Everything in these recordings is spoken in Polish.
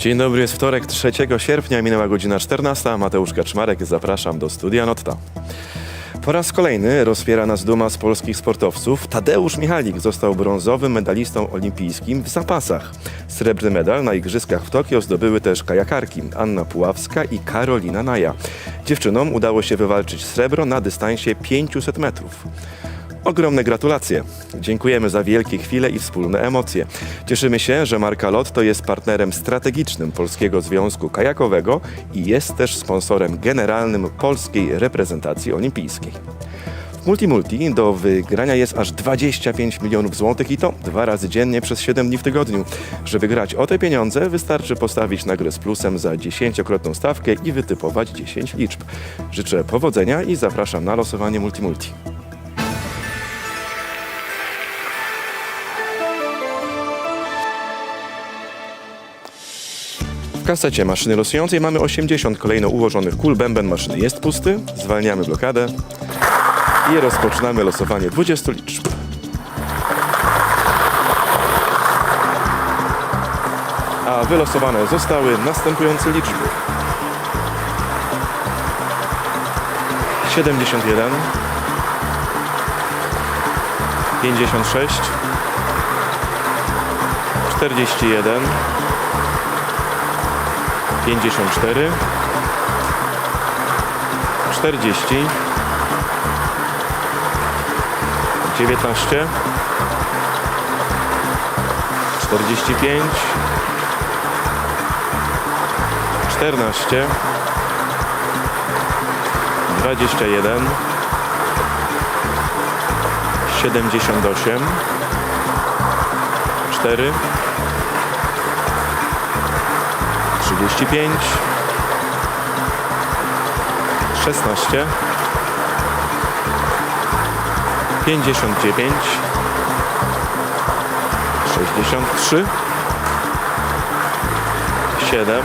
Dzień dobry, jest wtorek 3 sierpnia, minęła godzina 14. Mateusz Kaczmarek, zapraszam do studia Notta. Po raz kolejny rozpiera nas duma z polskich sportowców. Tadeusz Michalik został brązowym medalistą olimpijskim w zapasach. Srebrny medal na Igrzyskach w Tokio zdobyły też kajakarki Anna Puławska i Karolina Naja. Dziewczynom udało się wywalczyć srebro na dystansie 500 metrów. Ogromne gratulacje. Dziękujemy za wielkie chwile i wspólne emocje. Cieszymy się, że marka Lotto jest partnerem strategicznym Polskiego Związku Kajakowego i jest też sponsorem generalnym polskiej reprezentacji olimpijskiej. W Multimulti do wygrania jest aż 25 milionów złotych i to dwa razy dziennie przez 7 dni w tygodniu. Żeby grać o te pieniądze, wystarczy postawić na z plusem za 10-krotną stawkę i wytypować 10 liczb. Życzę powodzenia i zapraszam na losowanie Multimulti. Kasecie maszyny losującej mamy 80 kolejno ułożonych kul. Bęben maszyny jest pusty. Zwalniamy blokadę i rozpoczynamy losowanie 20 liczb. A wylosowane zostały następujące liczby. 71 56 41 54 40 19 45 14 21 78 4 35 16 59 63 7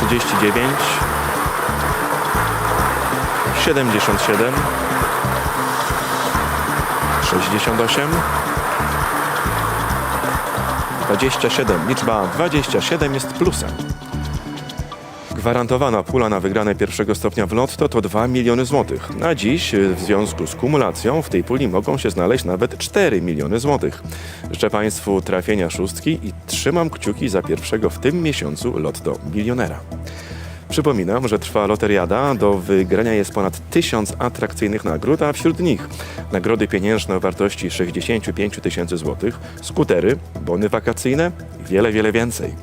39 77 68 27. Liczba 27 jest plusem. Gwarantowana pula na wygrane pierwszego stopnia w lotto to 2 miliony złotych. Na dziś w związku z kumulacją w tej puli mogą się znaleźć nawet 4 miliony złotych. Życzę Państwu trafienia szóstki i trzymam kciuki za pierwszego w tym miesiącu lotto milionera. Przypominam, że trwa loteriada. Do wygrania jest ponad 1000 atrakcyjnych nagród, a wśród nich nagrody pieniężne o wartości 65 tysięcy złotych, skutery, bony wakacyjne i wiele, wiele więcej.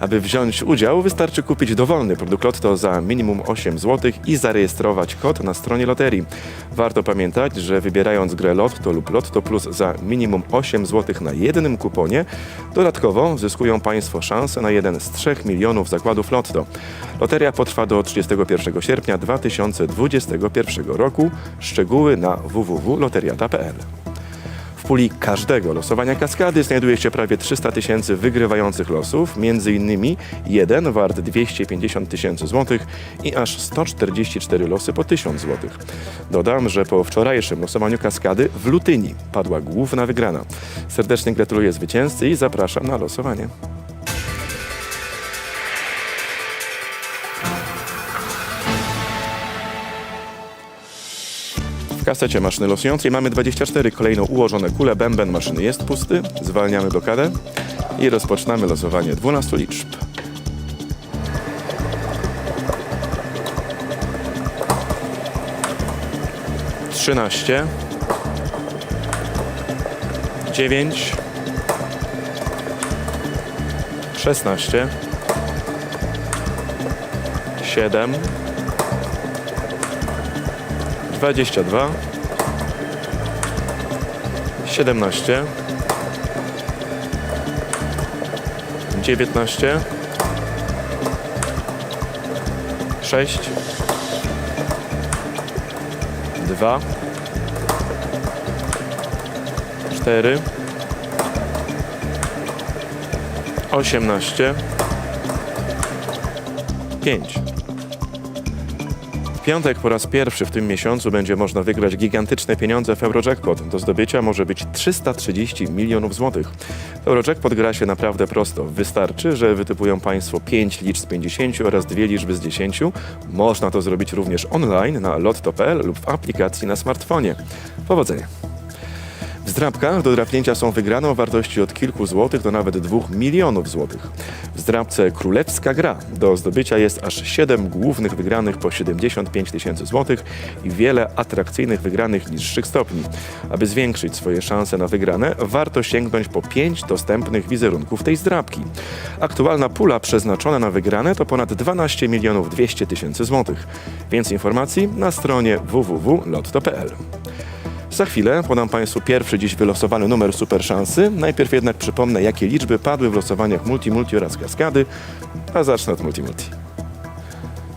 Aby wziąć udział, wystarczy kupić dowolny produkt Lotto za minimum 8 zł i zarejestrować kod na stronie loterii. Warto pamiętać, że wybierając grę Lotto lub Lotto Plus za minimum 8 zł na jednym kuponie, dodatkowo zyskują Państwo szansę na jeden z 3 milionów zakładów Lotto. Loteria potrwa do 31 sierpnia 2021 roku. Szczegóły na www.loteriata.pl. Puli każdego losowania kaskady znajduje się prawie 300 tysięcy wygrywających losów, między innymi jeden wart 250 tysięcy złotych i aż 144 losy po 1000 złotych. Dodam, że po wczorajszym losowaniu kaskady w Lutyni padła główna wygrana. Serdecznie gratuluję zwycięzcy i zapraszam na losowanie. Kasecie maszyny losującej mamy 24 kolejno ułożone kule. Bęben maszyny jest pusty. Zwalniamy blokadę i rozpoczynamy losowanie 12 liczb. Trzynaście, dziewięć, szesnaście, siedem, 22 17 19 6 2 4 18 5 w piątek po raz pierwszy w tym miesiącu będzie można wygrać gigantyczne pieniądze w Eurojackpot. Do zdobycia może być 330 milionów złotych. Eurojackpot gra się naprawdę prosto. Wystarczy, że wytypują Państwo 5 liczb z 50 oraz dwie liczby z 10. Można to zrobić również online na lotto.pl lub w aplikacji na smartfonie. Powodzenia! W zdrabkach do drapnięcia są wygrane o wartości od kilku złotych do nawet dwóch milionów złotych. W zdrabce Królewska Gra do zdobycia jest aż 7 głównych wygranych po 75 tysięcy złotych i wiele atrakcyjnych wygranych niższych stopni. Aby zwiększyć swoje szanse na wygrane, warto sięgnąć po 5 dostępnych wizerunków tej zdrabki. Aktualna pula przeznaczona na wygrane to ponad 12 milionów 200 tysięcy złotych. Więcej informacji na stronie www.lotto.pl. Za chwilę podam Państwu pierwszy dziś wylosowany numer super szansy. Najpierw jednak przypomnę, jakie liczby padły w losowaniach Multi Multi oraz Kaskady, a zacznę od Multi Multi.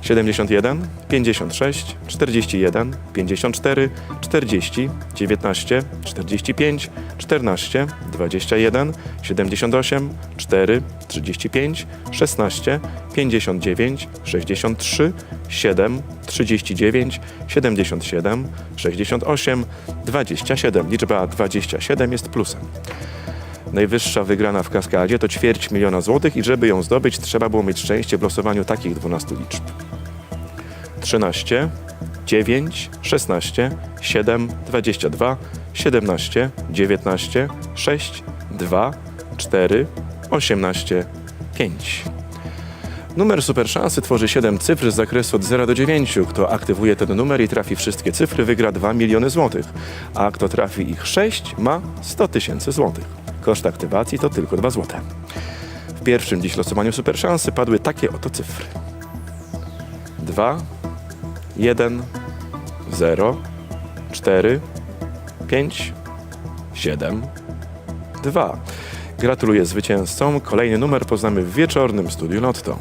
71, 56, 41, 54, 40, 19, 45, 14, 21, 78, 4, 35, 16, 59, 63, 7, 39, 77, 68, 27. Liczba 27 jest plusem. Najwyższa wygrana w kaskadzie to ćwierć miliona złotych i żeby ją zdobyć, trzeba było mieć szczęście w losowaniu takich 12 liczb. 13, 9, 16, 7, 22, 17, 19, 6, 2, 4, 18, 5. Numer super szansy tworzy 7 cyfr z zakresu od 0 do 9. Kto aktywuje ten numer i trafi wszystkie cyfry, wygra 2 miliony złotych, a kto trafi ich 6, ma 100 tysięcy złotych. Koszt aktywacji to tylko 2 złote. W pierwszym dziś losowaniu super szansy padły takie oto cyfry. 2, 1, 0, 4, 5, 7, 2. Gratuluję zwycięzcom. Kolejny numer poznamy w wieczornym studiu Lotto.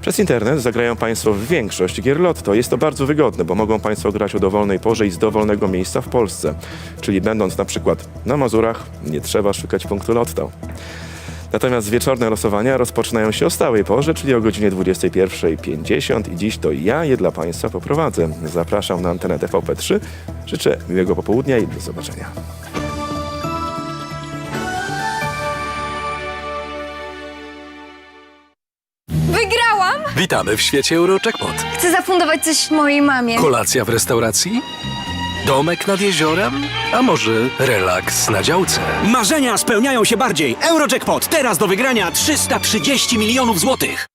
Przez internet zagrają Państwo w większość gier Lotto. Jest to bardzo wygodne, bo mogą Państwo grać o dowolnej porze i z dowolnego miejsca w Polsce. Czyli będąc na przykład na Mazurach, nie trzeba szukać punktu Lotto. Natomiast wieczorne losowania rozpoczynają się o stałej porze, czyli o godzinie 21.50 i dziś to ja je dla Państwa poprowadzę. Zapraszam na antenę TVP3. Życzę miłego popołudnia i do zobaczenia. Wygrałam! Witamy w świecie Eurojackpot. Chcę zafundować coś mojej mamie. Kolacja w restauracji? Domek nad jeziorem? A może relaks na działce? Marzenia spełniają się bardziej. Eurojackpot teraz do wygrania 330 milionów złotych.